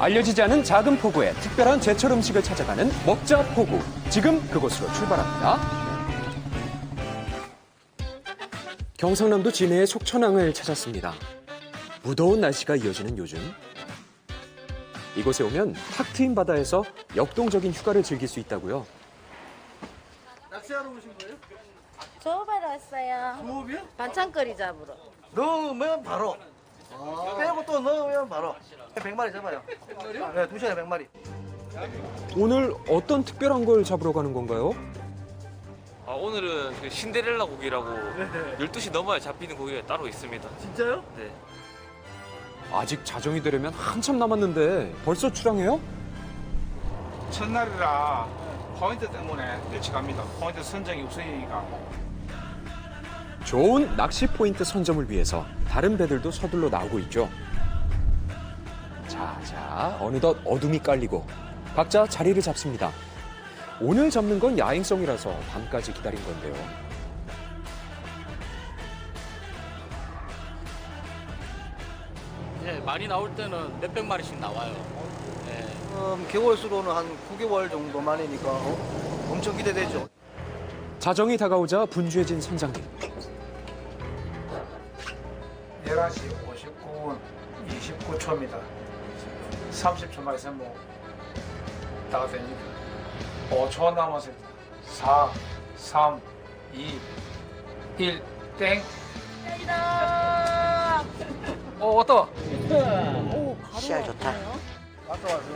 알려지지 않은 작은 포구에 특별한 제철 음식을 찾아가는 먹자 포구. 지금 그곳으로 출발합니다. 경상남도 진해의 속천항을 찾았습니다. 무더운 날씨가 이어지는 요즘 이곳에 오면 탁 트인 바다에서 역동적인 휴가를 즐길 수 있다고요. 낚시하러 오신 거예요? 조업하러 왔어요. 조업이요? 반찬거리 잡으러. 넣으면 바로. 빼고 또 넣으면 바로. 100마리 잡아요. 네, 두 시간에 100마리. 오늘 어떤 특별한 걸 잡으러 가는 건가요? 아, 오늘은 그 신데렐라 고기라고 12시 넘어야 잡히는 고기가 따로 있습니다. 진짜요? 네. 아직 자정이 되려면 한참 남았는데 벌써 출항해요? 첫날이라 포인트 때문에 일찍 갑니다. 포인트 선정이 우선이니까. 좋은 낚시 포인트 선점을 위해서 다른 배들도 서둘러 나오고 있죠. 자, 자, 어느덧 어둠이 깔리고 각자 자리를 잡습니다. 오늘 잡는 건 야행성이라서 밤까지 기다린 건데요. 예, 많이 나올 때는 몇백 마리씩 나와요. 예. 음, 개월 수로는 한 9개월 정도 만이니까 어? 엄청 기대되죠. 자정이 다가오자 분주해진 선장님. 11시 59분 29초입니다. 30초만 있으면 뭐다 됩니다. 5초 남았습니다. 4, 3, 2, 1, 땡. 어, 왔다. 오, 바로 시야 좋다.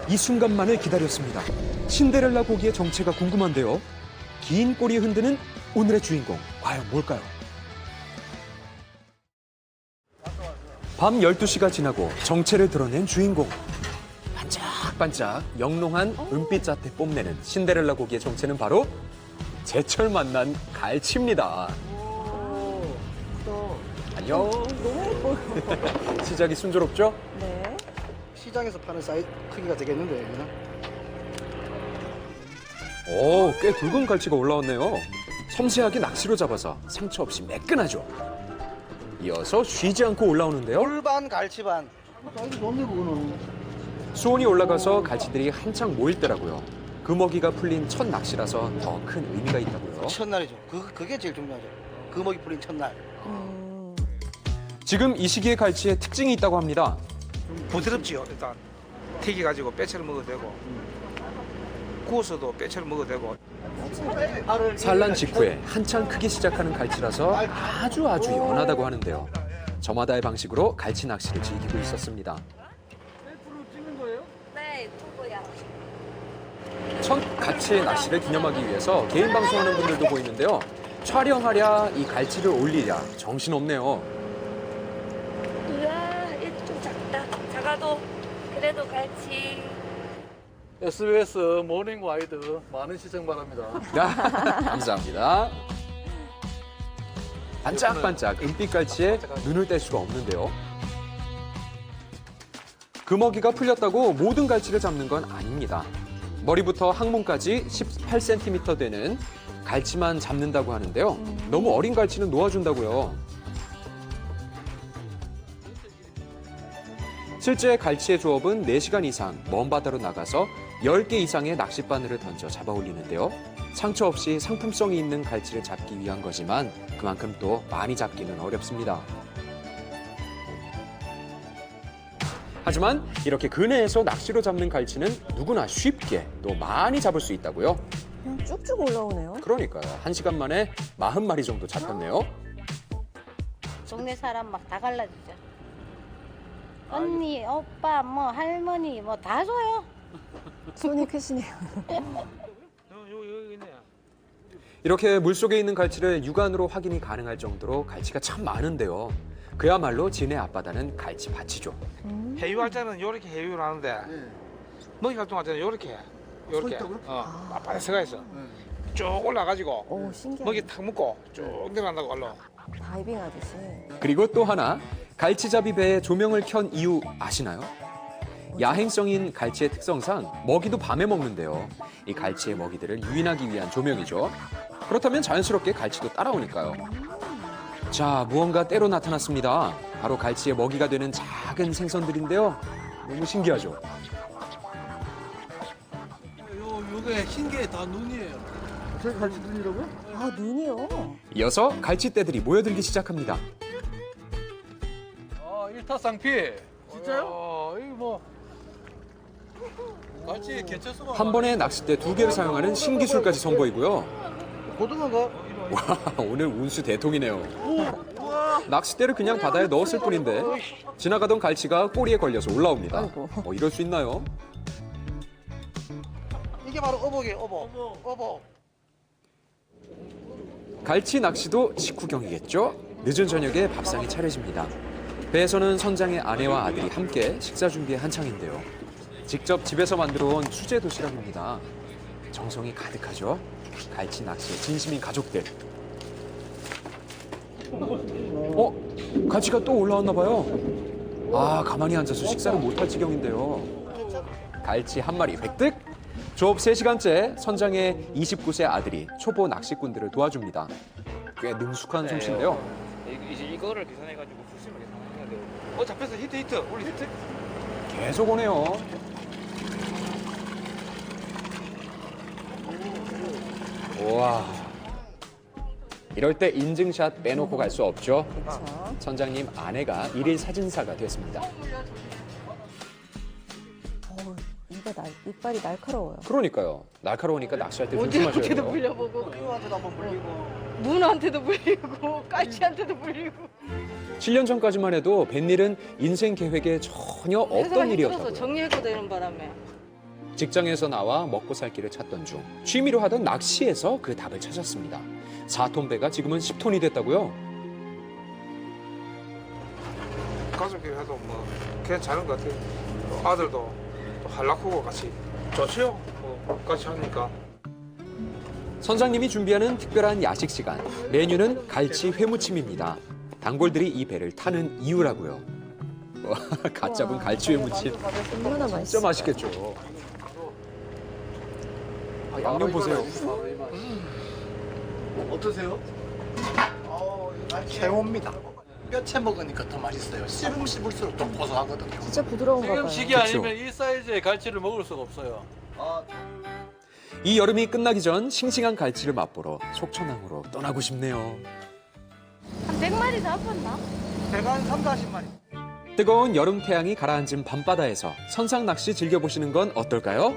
이 순간만을 기다렸습니다. 신데렐라 고기의 정체가 궁금한데요. 긴 꼬리 흔드는 오늘의 주인공, 과연 뭘까요? 밤 12시가 지나고 정체를 드러낸 주인공. 반짝반짝 영롱한 은빛 자태 뽐내는 신데렐라 고기의 정체는 바로 제철 만난 갈치입니다. 안녕. 너무 예뻐요. 시작이 순조롭죠? 네. 시장에서 파는 사이즈 크기가 되겠는데? 오, 꽤 굵은 갈치가 올라왔네요. 섬세하게 낚시로 잡아서 상처 없이 매끈하죠. 이어서 쉬지 않고 올라오는데요. 골반 갈치반. 수온이 올라가서 갈치들이 한창 모일 때라고요. 금어기가 풀린 첫 낚시라서 더 큰 의미가 있다고요. 첫날이죠. 그, 그게 제일 중요하죠. 금어기 풀린 첫날. 음, 지금 이 시기의 갈치에 특징이 있다고 합니다. 부드럽지요, 일단. 튀겨가지고 빼채를 먹어도 되고. 구워서도 빼채를 먹어도 되고. 산란 직후에 한창 크기 시작하는 갈치라서 아주 아주 연하다고 하는데요. 저마다의 방식으로 갈치 낚시를 즐기고 있었습니다. 네, 투고야. 첫 갈치의 낚시를 기념하기 위해서 개인 방송하는 분들도 보이는데요. 촬영하랴 이 갈치를 올리랴 정신없네요. 우와, 얘좀 작다. 작아도 그래도 같이. SBS 모닝 와이드 많은 시청 바랍니다. 감사합니다. 반짝반짝 은빛 갈치에 눈을 뗄 수가 없는데요. 금어기가 풀렸다고 모든 갈치를 잡는 건 아닙니다. 머리부터 항문까지 18cm 되는 갈치만 잡는다고 하는데요. 너무 어린 갈치는 놓아준다고요. 실제 갈치의 조업은 4시간 이상 먼 바다로 나가서 10개 이상의 낚싯바늘을 던져 잡아 올리는데요. 상처 없이 상품성이 있는 갈치를 잡기 위한 거지만 그만큼 또 많이 잡기는 어렵습니다. 하지만 이렇게 근해에서 낚시로 잡는 갈치는 누구나 쉽게 또 많이 잡을 수 있다고요. 그냥 쭉쭉 올라오네요. 그러니까요. 한 시간 만에 40마리 정도 잡혔네요. 동네 사람 막 다 갈라지죠. 언니, 오빠, 뭐 할머니, 뭐 다 줘요. 손이 크시네요. 이렇게 물속에 있는 갈치를 육안으로 확인이 가능할 정도로 갈치가 참 많은데요. 그야말로 진해 앞바다는 갈치 밭이죠. 해유할 때는 이렇게 해유를 하는데 먹이 활동할 때는 이렇게 이렇게 손톱으로? 어 앞바닥에 서가 있어 쭉 올라가지고 오, 신기하다. 먹이 탁 묶고 쭉 내려간다고 얼로 다이빙 하듯이. 그리고 또 하나 갈치잡이 배에 조명을 켠 이유 아시나요? 야행성인 갈치의 특성상 먹이도 밤에 먹는데요. 이 갈치의 먹이들을 유인하기 위한 조명이죠. 그렇다면 자연스럽게 갈치도 따라오니까요. 자, 무언가 때로 나타났습니다. 바로 갈치의 먹이가 되는 작은 생선들인데요. 너무 신기하죠? 저게 흰게 다 눈이에요. 저기 갈치 눈이라고요? 아, 눈이요? 이어서 갈치떼들이 모여들기 시작합니다. 아, 일타쌍피. 진짜요? 어, 이거 뭐. 한 번에 낚싯대 두 개를 사용하는 신기술까지 선보이고요. 고등어가? 와, 오늘 운수 대통이네요. 낚싯대를 그냥 바다에 넣었을 뿐인데 지나가던 갈치가 꼬리에 걸려서 올라옵니다. 뭐 이럴 수 있나요? 이게 바로 어복이에요, 어복. 어복. 갈치 낚시도 식후경이겠죠? 늦은 저녁에 밥상이 차려집니다. 배에서는 선장의 아내와 아들이 함께 식사 준비에 한창인데요. 직접 집에서 만들어 온 수제 도시락입니다. 정성이 가득하죠? 갈치 낚시에 진심인 가족들. 어? 갈치가 또 올라왔나 봐요. 아, 가만히 앉아서 식사를 못할 지경인데요. 갈치 한 마리 획득? 조업 3시간째 선장의 29세 아들이 초보 낚시꾼들을 도와줍니다. 꽤 능숙한 솜씨인데요. 이- 이제 이거를 계산해가지고 수심을 계산해야 돼요. 어 잡혔어 히트 히트 우리 히트. 계속 오네요. 우와. 이럴 때 인증샷 빼놓고 갈 수 없죠. 그렇죠. 선장님 아내가 일일 사진사가 됐습니다. 어우, 입에 날, 이빨이 날카로워요. 그러니까요. 날카로우니까 낚시할 때 조심하셔야 어디한테도 돼요. 물려보고 이거한테도 한번 물리고. 문한테도 물리고 깔치한테도 물리고 7년 전까지만 해도 뱃일은 인생 계획에 전혀 없던 회사가 힘들어서 일이었다고요. 정리했거든 이런 바람에 직장에서 나와 먹고 살 길을 찾던 중 취미로 하던 낚시에서 그 답을 찾았습니다. 4톤 배가 지금은 10톤이 됐다고요? 가족이 해도 뭐 괜찮은 것 같아요. 또 아들도 또 한락하고 같이 좋지요. 뭐 같이 하니까. 선장님이 준비하는 특별한 야식 시간. 메뉴는 갈치 회무침입니다. 단골들이 이 배를 타는 이유라고요. 와, 갓 잡은 갈치 회 무침. 얼마나 진짜 맛있어. 맛있겠죠. 아, 양념 보세요. 어떠세요? 최고입니다. 뼈채 먹으니까 더 맛있어요. 씹으면 씹을수록 좀 고소하거든요. 진짜 부드러운가 지금 봐요. 시기 아니면 이 사이즈의 갈치를 먹을 수가 없어요. 이 여름이 끝나기 전 싱싱한 갈치를 맛보러 속천항으로 떠나고 싶네요. 한 100마리 잡았나? 배가 한 3, 40마리. 뜨거운 여름 태양이 가라앉은 밤바다에서 선상 낚시 즐겨보시는 건 어떨까요?